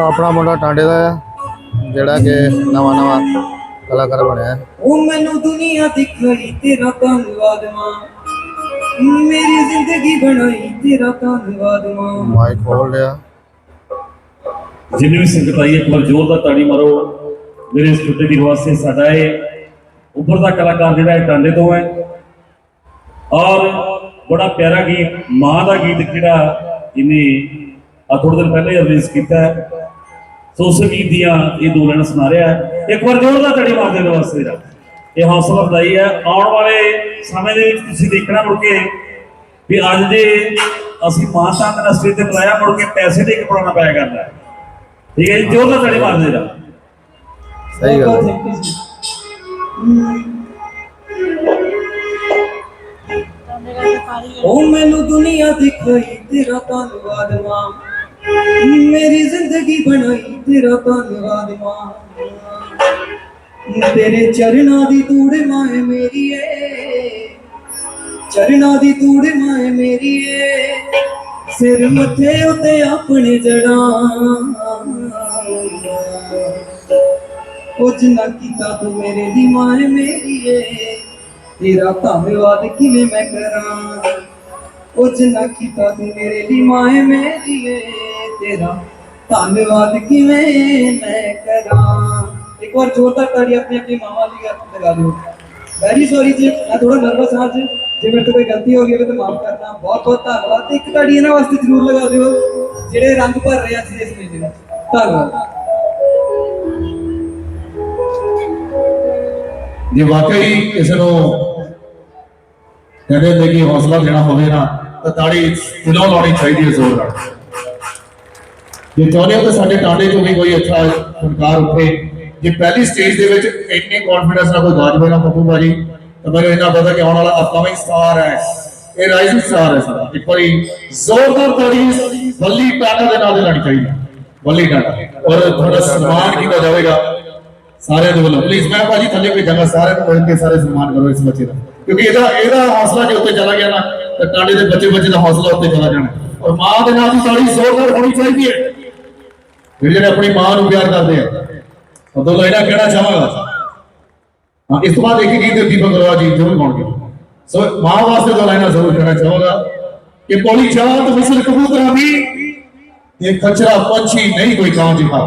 ਆਪਣਾ ਮੁੰਡਾ ਟਾਂਡੇ ਦਾ ਆ ਜਿਹੜਾ ਕਿ ਨਵਾਂ ਨਵਾਂ ਕਲਾਕਾਰ ਬਣਿਆ ਹੈ। ਉਹ ਮੈਨੂੰ ਦੁਨੀਆ ਦਿਖਾਈ ਤੇਰਾ ਧੰਨਵਾਦ ਮਾਂ। ਮੇਰੀ ਜ਼ਿੰਦਗੀ ਬਣਾਈ ਤੇਰਾ ਧੰਨਵਾਦ ਮਾਂ। ਮਾਈਕ ਖੋਲ ਲਿਆ। ਜਿੰਨੇ ਵੀ ਸੰਗਤ ਆਈ ਹੈ, ਇੱਕ ਵਾਰ ਜ਼ੋਰਦਾਰ ਤਾੜੀ ਮਾਰੋ। ਮੇਰੇ ਇਸ ਛੋਟੇ ਵੀਰ ਵਾਸਤੇ ਸਾਡਾ ਇਹ ਉੱਪਰ ਦਾ ਕਲਾਕਾਰ ਜਿਹੜਾ ਹੈ ਟਾਂਡੇ ਤੋਂ ਹੈ। ਔਰ ਬੜਾ ਪਿਆਰਾ ਗੀਤ ਮਾਂ ਦਾ ਗੀਤ ਜਿਹੜਾ ਇਹਨੇ ਆ ਥੋੜੇ ਦਿਨ ਪਹਿਲਾਂ ਰਿਲੀਜ਼ ਕੀਤਾ ਹੈ। ਸੋ ਉਸ ਗੀਤ ਦੀਆਂ ਇਹ ਦੋ ਲਾਈਨਾਂ ਸੁਣਾ ਰਿਹਾ ਹੈ। ਇੱਕ ਵਾਰ ਜ਼ੋਰਦਾਰ ਤਾੜੀ ਮਾਰ ਦੇਣ ਵਾਸਤੇ ਜਰਾ ਇਹ ਹੌਸਲਾ ਵਧਾਈ ਹੈ। ਆਉਣ ਵਾਲੇ ਸਮੇਂ ਦੇ ਵਿੱਚ ਤੁਸੀਂ ਦੇਖਣਾ ਮੁੜ ਕੇ ਵੀ ਅੱਜ ਦੇ ਅਸੀਂ ਮਾਂ ਤਾਂ ਇੰਡਸਟਰੀ ਤੇ ਬੁਲਾਇਆ ਮੁੜ ਕੇ ਪੈਸੇ ਦੇ ਕੇ ਪੜਾਉਣਾ ਪਿਆ ਕਰਦਾ ਹੈ। ਠੀਕ ਹੈ ਜੀ ਜ਼ੋਰਦਾਰ ਤਾੜੀ ਮਾਰ ਦੇ ਜਰਾ ਸਹੀ ਗੱਲ ਹੈ। ਉਹ ਮੈਨੂੰ ਦੁਨੀਆ ਦਿਖਾਈ ਤੇਰਾ ਧੰਨਵਾਦ ਮਾਂ। ਮੇਰੀ ਜ਼ਿੰਦਗੀ ਬਣਾਈ ਤੇਰਾ ਧੰਨਵਾਦ ਮਾਂ ਤੇਰੇ ਚਰਨਾਂ ਦੀ ਤੂੜ ਮਾਂ ਮੇਰੀ ਏ। ਚਰਨਾਂ ਦੀ ਤੂੜ ਮਾਂ ਮੇਰੀ ਏ। ਸਿਰ ਮੱਥੇ ਉਤੇ ਆਪਣੇ ਜੜਾਂ ਕੁਝ ਨਾ ਕੀਤਾ ਤੂੰ ਮੇਰੇ ਦੀ ਮਾਂ ਮੇਰੀ ਏ। ਤੇਰਾ ਧੰਨਵਾਦ ਕਿਵੇਂ ਮੈਂ ਕਰਾਂ? ਕੁਝ ਨਾ ਕੀਤਾ ਤੂੰ ਮੇਰੇ ਦੀ ਮਾਂ ਮੇਰੀ ਏ। ਤੇਰਾ ਧੰਨਵਾਦ ਕਿਵੇਂ ਮੈਂ ਕਰਾਂ? ਇੱਕ ਵਾਰ ਜ਼ੋਰਦਾਰ ਤਾੜੀ ਆਪਣੀ ਆਪਣੀ ਮਾਵਾਂ ਲਈ ਲਗਾ ਦਿਓ। ਵੈਰੀ ਸੌਰੀ ਜੀ, ਮੈਂ ਥੋੜਾ ਨਰਵਸ ਹਾਂ ਜੀ। ਜੇ ਮੇਰੇ ਤੋਂ ਕੋਈ ਗਲਤੀ ਹੋ ਗਈ ਹੋਵੇ ਤਾਂ ਮਾਫ ਕਰਨਾ। ਬਹੁਤ ਬਹੁਤ ਧੰਨਵਾਦ। ਤੇ ਇੱਕ ਤਾੜੀ ਇਹਨਾਂ ਵਾਸਤੇ ਜ਼ਰੂਰ ਲਗਾ ਦਿਓ, ਜਿਹੜੇ ਰੰਗ ਭਰ ਰਹੇ ਆ ਇਸ ਮੇਲੇ ਵਿੱਚ ਧੰਨਵਾਦ। ਜੇ ਵਾਕਈ ਕਿਸੇ ਨੂੰ ਕਹਿੰਦੇ ਨੇ ਕਿ ਹੌਸਲਾ ਦੇਣਾ ਹੋਵੇ ਨਾ, ਤਾਂ ਤਾੜੀ ਦਿਲੋਂ ਲਾਉਣੀ ਚਾਹੀਦੀ ਹੈ ਜ਼ੋਰ ਨਾਲ। ਜੇ ਚਾਹੁੰਦੇ ਹੋ ਕਿ ਸਾਡੇ ਟਾਂਡੇ ਚੋਂ ਵੀ ਕੋਈ ਅੱਛਾ ਫਨਕਾਰ ਉੱਠੇ। ਜੇ ਪਹਿਲੀ ਸਟੇਜ ਦੇ ਵਿੱਚ ਇੰਨੇ ਕੌਨਫੀਡੈਂਸ ਨਾਲ ਕੋਈ ਗਾਜ ਬਣਾ ਪੱਪੂ ਬਾਜੀ ਤਾਂ ਮੈਨੂੰ ਇਹਨਾਂ ਪਤਾ ਕਿ ਆਉਣ ਵਾਲਾ ਅਪਕਮਿੰਗ ਸਟਾਰ ਹੈ। ਇਹ ਰਾਈਜ਼ਿੰਗ ਸਟਾਰ ਹੈ ਸਾਡਾ। ਇੱਕ ਵਾਰੀ ਜ਼ੋਰਦਾਰ ਤਾੜੀ ਬੱਲੀ ਟਾਟਾ ਦੇ ਨਾਲ ਲਾਣੀ ਚਾਹੀਦੀ ਬੱਲੀ ਟਾਟਾ ਔਰ ਤੁਹਾਡਾ ਸਨਮਾਨ ਕੀਤਾ ਜਾਵੇਗਾ। ਸਾਰਿਆਂ ਦੇ ਵੱਲੋਂ। ਪਲੀਜ਼ ਮੈਂ ਭਾਜੀ ਥੱਲੇ ਭੇਜਾਂਗਾ। ਸਾਰਿਆਂ ਨੂੰ ਮਿਲ ਕੇ ਸਾਰੇ ਸਨਮਾਨ ਕਰੋ ਇਸ ਬੱਚੇ ਦਾ। ਕਿਉਂਕਿ ਇਹਦਾ ਇਹਦਾ ਹੌਸਲਾ ਜੇ ਉੱਤੇ ਚਲਾ ਗਿਆ ਨਾ, ਤਾਂ ਟਾਂਡੇ ਦੇ ਬੱਚੇ ਬੱਚੇ ਦਾ ਹੌਸਲਾ ਉੱਤੇ ਚਲਾ ਜਾਣਾ। ਔਰ ਮਾਂ ਦੇ ਨਾਲ ਦੀ ਤਾੜੀ ਜ਼ੋਰਦਾਰ ਹੋਣੀ ਚਾਹੀਦੀ ਹੈ। ਜਿਹੜੇ ਜਿਹੜੇ ਆਪਣੀ ਮਾਂ ਨੂੰ ਪਿਆਰ ਕਰਦੇ ਆ ਉਦੋਂ ਲੈਣਾ ਕਹਿਣਾ ਚਾਹਾਂਗਾ ਹਾਂ, ਇਸ ਤੋਂ ਬਾਅਦ ਇੱਕ ਗੀਤ ਦੀਪਕ ਗਰਵਾ ਜੀ ਜ਼ਰੂਰ ਗਾਉਣਗੇ। ਸੋ ਮਾਂ ਵਾਸਤੇ ਦੋ ਲਾਈਨਾਂ ਜ਼ਰੂਰ ਕਹਿਣਾ ਚਾਹਾਂਗਾ ਕਿ ਪੌੜੀ ਚਾਹਤ ਮਿਸਲ ਕਬੂਤਰਾਂ ਦੀ ਇਹ ਖਚਰਾ ਪੰਛੀ ਨਹੀਂ ਕੋਈ ਕਾਂ ਜਿਹਾ।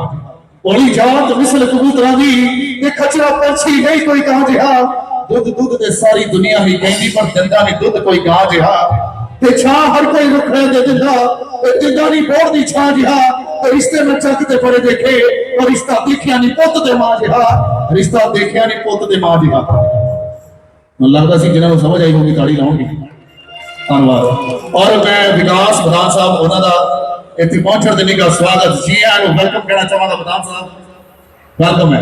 ਪੌੜੀ ਜਾਤ ਮਿਸਲ ਕਬੂਤਰਾਂ ਦੀ ਇਹ ਖਚਰਾ ਪੰਛੀ ਨਹੀਂ ਕੋਈ ਕਾਂ ਜਿਹਾ। ਦੁੱਧ ਦੁੱਧ ਤੇ ਸਾਰੀ ਦੁਨੀਆ ਹੀ ਕਹਿੰਦੀ, ਪਰ ਦਿੰਦਾ ਨਹੀਂ ਦੁੱਧ ਕੋਈ ਗਾਂ ਜਿਹਾ। ਤੇ ਛਾਂ ਹਰ ਕੋਈ ਰੁੱਖ ਦੇ ਦਿੰਦਾ, ਤੇ ਦਿੰਦਾ ਨਹੀਂ ਬੋੜ ਦੀ ਛਾਂ ਜਿਹਾ। ਤੇ ਰਿਸ਼ਤੇ ਮੈਂ ਚੱਕ ਤੇ ਬੜੇ ਦੇਖੇ ਪਰ ਰਿਸ਼ਤਾ ਦੇਖਿਆ ਨਹੀਂ ਪੁੱਤ ਤੇ ਮਾਂ ਜਿਹਾ। ਰਿਸ਼ਤਾ ਦੇਖਿਆ ਨਹੀਂ ਪੁੱਤ ਤੇ ਮਾਂ ਮੈਨੂੰ ਲੱਗਦਾ ਸੀ ਜਿਹਨਾਂ ਨੂੰ ਸਮਝ ਆਈ ਹੋਊਗੀ, ਤਾੜੀ ਲਾਉਣਗੇ। ਧੰਨਵਾਦ। ਔਰ ਮੈਂ ਵਿਕਾਸ ਪ੍ਰਧਾਨ ਸਾਹਿਬ, ਉਹਨਾਂ ਦਾ ਇੱਥੇ ਪਹੁੰਚਣ ਦੇ ਲਈ ਸਵਾਗਤ। ਜੀ ਆਇਆਂ ਨੂੰ ਵੈਲਕਮ ਕਹਿਣਾ ਚਾਹਾਂਗਾ ਪ੍ਰਧਾਨ ਸਾਹਿਬ। ਵੈਲਕਮ ਹੈ